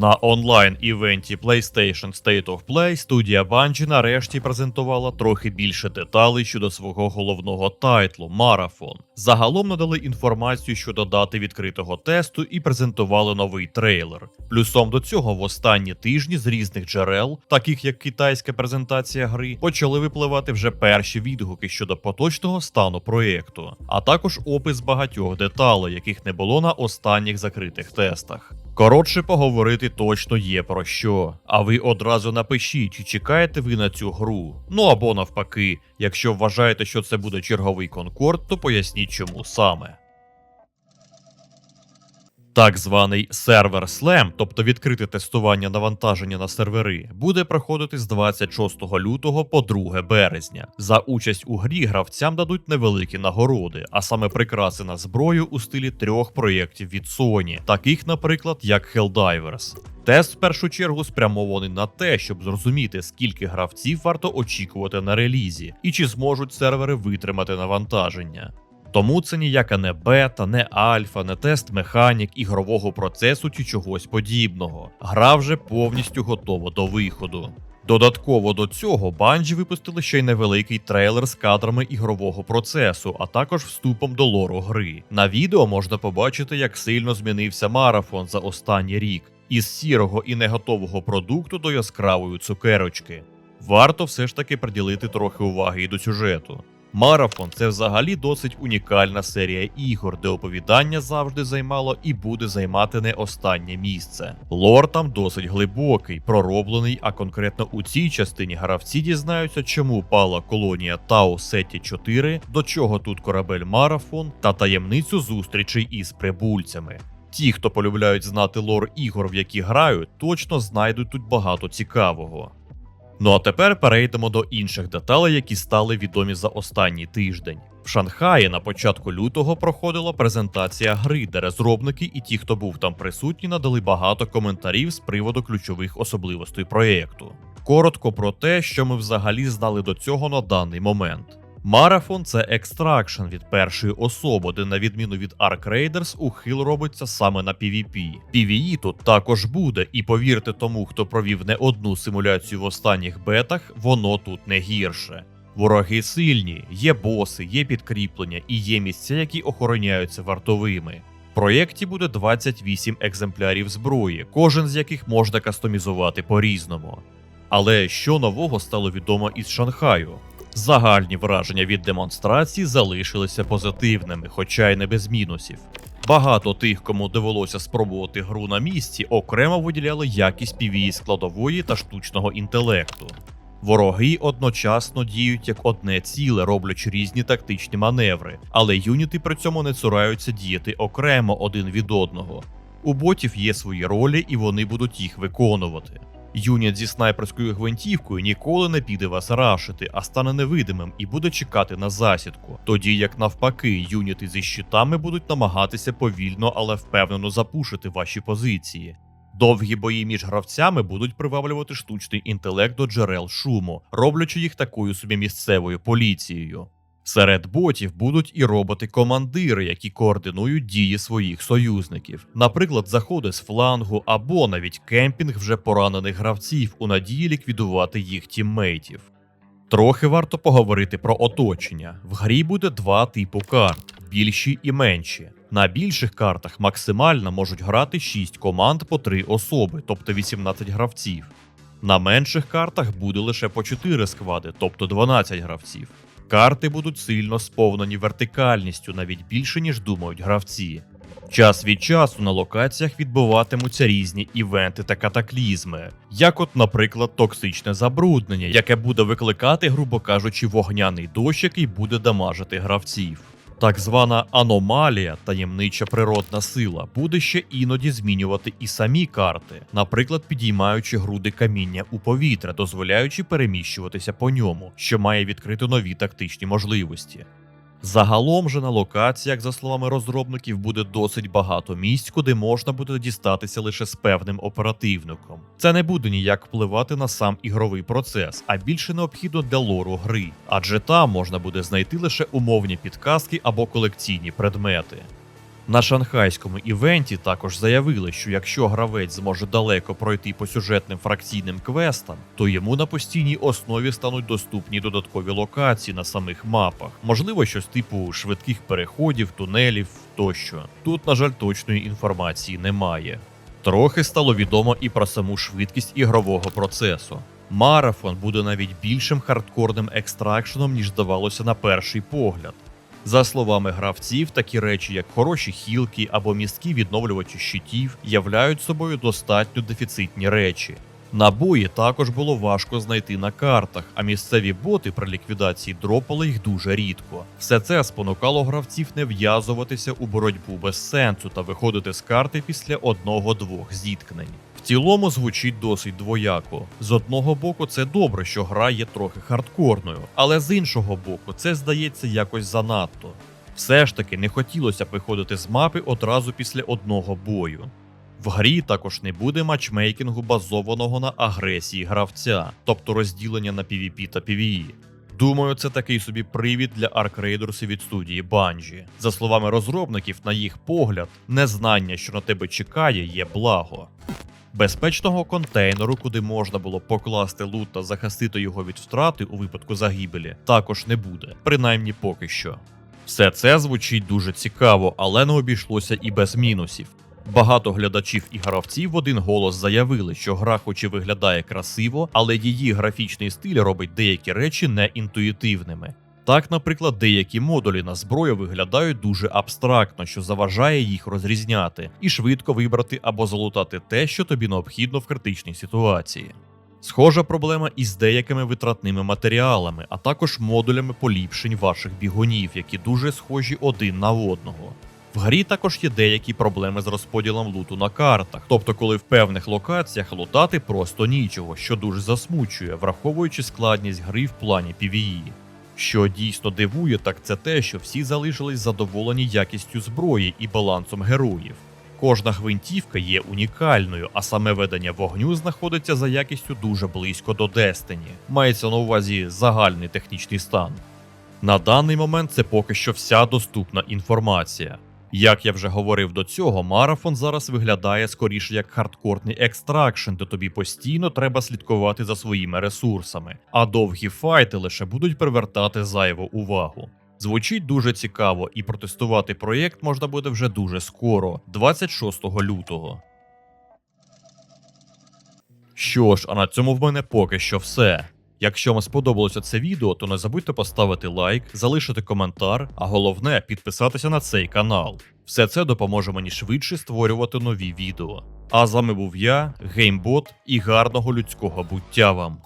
На онлайн-івенті PlayStation State of Play студія Bungie нарешті презентувала трохи більше деталей щодо свого головного тайтлу Марафон. Загалом надали інформацію щодо дати відкритого тесту і презентували новий трейлер. Плюсом до цього в останні тижні з різних джерел, таких як китайська презентація гри, почали випливати вже перші відгуки щодо поточного стану проєкту, а також опис багатьох деталей, яких не було на останніх закритих тестах. Коротше, поговорити точно є про що. А ви одразу напишіть, чи чекаєте ви на цю гру. Ну або навпаки, якщо вважаєте, що це буде черговий конкорд, то поясніть чому саме. Так званий сервер Slam, тобто відкрите тестування навантаження на сервери, буде проходити з 26 лютого по 2 березня. За участь у грі гравцям дадуть невеликі нагороди, а саме прикраси на зброю у стилі трьох проєктів від Sony, таких, наприклад, як Helldivers. Тест в першу чергу спрямований на те, щоб зрозуміти, скільки гравців варто очікувати на релізі, і чи зможуть сервери витримати навантаження. Тому це ніяка не бета, не альфа, не тест механік ігрового процесу чи чогось подібного. Гра вже повністю готова до виходу. Додатково до цього Bungie випустили ще й невеликий трейлер з кадрами ігрового процесу, а також вступом до лору гри. На відео можна побачити, як сильно змінився марафон за останній рік, із сірого і неготового продукту до яскравої цукерочки. Варто все ж таки приділити трохи уваги і до сюжету. Марафон це взагалі досить унікальна серія ігор, де оповідання завжди займало і буде займати не останнє місце. Лор там досить глибокий, пророблений, а конкретно у цій частині гравці дізнаються, чому пала колонія Тау Сеті 4, до чого тут корабель Марафон та таємницю зустрічей із прибульцями. Ті, хто полюбляють знати лор ігор, в які грають, точно знайдуть тут багато цікавого. Ну а тепер перейдемо до інших деталей, які стали відомі за останній тиждень. В Шанхаї на початку лютого проходила презентація гри, де розробники і ті, хто був там присутні, надали багато коментарів з приводу ключових особливостей проєкту. Коротко про те, що ми взагалі знали до цього на даний момент. Марафон це екстракшн від першої особи, де, на відміну від Ark Raiders, ухил робиться саме на PvP. PvE тут також буде, і повірте тому, хто провів не одну симуляцію в останніх бетах, воно тут не гірше. Вороги сильні, є боси, є підкріплення і є місця, які охороняються вартовими. В проєкті буде 28 екземплярів зброї, кожен з яких можна кастомізувати по-різному. Але що нового стало відомо із Шанхаю? Загальні враження від демонстрації залишилися позитивними, хоча й не без мінусів. Багато тих, кому довелося спробувати гру на місці, окремо виділяли якість PvE складової та штучного інтелекту. Вороги одночасно діють як одне ціле, роблячи різні тактичні маневри, але юніти при цьому не цураються діяти окремо один від одного. У ботів є свої ролі, і вони будуть їх виконувати. Юніт зі снайперською гвинтівкою ніколи не піде вас рашити, а стане невидимим і буде чекати на засідку. Тоді як навпаки, юніти зі щитами будуть намагатися повільно, але впевнено запушити ваші позиції. Довгі бої між гравцями будуть приваблювати штучний інтелект до джерел шуму, роблячи їх такою собі місцевою поліцією. Серед ботів будуть і роботи-командири, які координують дії своїх союзників, наприклад, заходи з флангу або навіть кемпінг вже поранених гравців у надії ліквідувати їх тіммейтів. Трохи варто поговорити про оточення. В грі буде два типу карт: більші і менші. На більших картах максимально можуть грати 6 команд по 3 особи, тобто 18 гравців. На менших картах буде лише по 4 сквади, тобто 12 гравців. Карти будуть сильно сповнені вертикальністю, навіть більше, ніж думають гравці. Час від часу на локаціях відбуватимуться різні івенти та катаклізми, як, от, наприклад, токсичне забруднення, яке буде викликати, грубо кажучи, вогняний дощ, який буде дамажити гравців. Так звана аномалія, таємнича природна сила, буде ще іноді змінювати і самі карти, наприклад, підіймаючи груди каміння у повітря, дозволяючи переміщуватися по ньому, що має відкрити нові тактичні можливості. Загалом же на локаціях, за словами розробників, буде досить багато місць, куди можна буде дістатися лише з певним оперативником. Це не буде ніяк впливати на сам ігровий процес, а більше необхідно для лору гри, адже там можна буде знайти лише умовні підказки або колекційні предмети. На шанхайському івенті також заявили, що якщо гравець зможе далеко пройти по сюжетним фракційним квестам, то йому на постійній основі стануть доступні додаткові локації на самих мапах, можливо, щось типу швидких переходів, тунелів тощо. Тут, на жаль, точної інформації немає. Трохи стало відомо і про саму швидкість ігрового процесу. Марафон буде навіть більшим хардкорним екстракшеном, ніж здавалося на перший погляд. За словами гравців, такі речі, як хороші хілки або місткі відновлювачі щитів, являють собою достатньо дефіцитні речі. Набої також було важко знайти на картах, а місцеві боти при ліквідації дропали їх дуже рідко. Все це спонукало гравців не в'язуватися у боротьбу без сенсу та виходити з карти після одного-двох зіткнень. Цілому звучить досить двояко. З одного боку, це добре, що гра є трохи хардкорною, але з іншого боку, це здається якось занадто. Все ж таки не хотілося виходити з мапи одразу після одного бою. В грі також не буде матчмейкінгу, базованого на агресії гравця, тобто розділення на PvP та PvE. Думаю, це такий собі привід для аркрейдерсів від студії Bungie. За словами розробників, на їх погляд, незнання, що на тебе чекає, є благо. Безпечного контейнеру, куди можна було покласти лут та захистити його від втрати у випадку загибелі, також не буде, принаймні поки що. Все це звучить дуже цікаво, але не обійшлося і без мінусів. Багато глядачів і гравців в один голос заявили, що гра хоч і виглядає красиво, але її графічний стиль робить деякі речі неінтуїтивними. Так, наприклад, деякі модулі на зброю виглядають дуже абстрактно, що заважає їх розрізняти, і швидко вибрати або залутати те, що тобі необхідно в критичній ситуації. Схожа проблема із деякими витратними матеріалами, а також модулями поліпшень ваших бігунів, які дуже схожі один на одного. В грі також є деякі проблеми з розподілом луту на картах, тобто, коли в певних локаціях лутати просто нічого, що дуже засмучує, враховуючи складність гри в плані PvE. Що дійсно дивує, так це те, що всі залишились задоволені якістю зброї і балансом героїв. Кожна гвинтівка є унікальною, а саме ведення вогню знаходиться за якістю дуже близько до Destiny. Мається на увазі загальний технічний стан. На даний момент це поки що вся доступна інформація. Як я вже говорив до цього, марафон зараз виглядає скоріше як хардкорний екстракшн, де тобі постійно треба слідкувати за своїми ресурсами, а довгі файти лише будуть привертати зайву увагу. Звучить дуже цікаво, і протестувати проєкт можна буде вже дуже скоро, 26 лютого. Що ж, а на цьому в мене поки що все. Якщо вам сподобалося це відео, то не забудьте поставити лайк, залишити коментар, а головне підписатися на цей канал. Все це допоможе мені швидше створювати нові відео. А з вами був я, Геймбот, і гарного людського буття вам.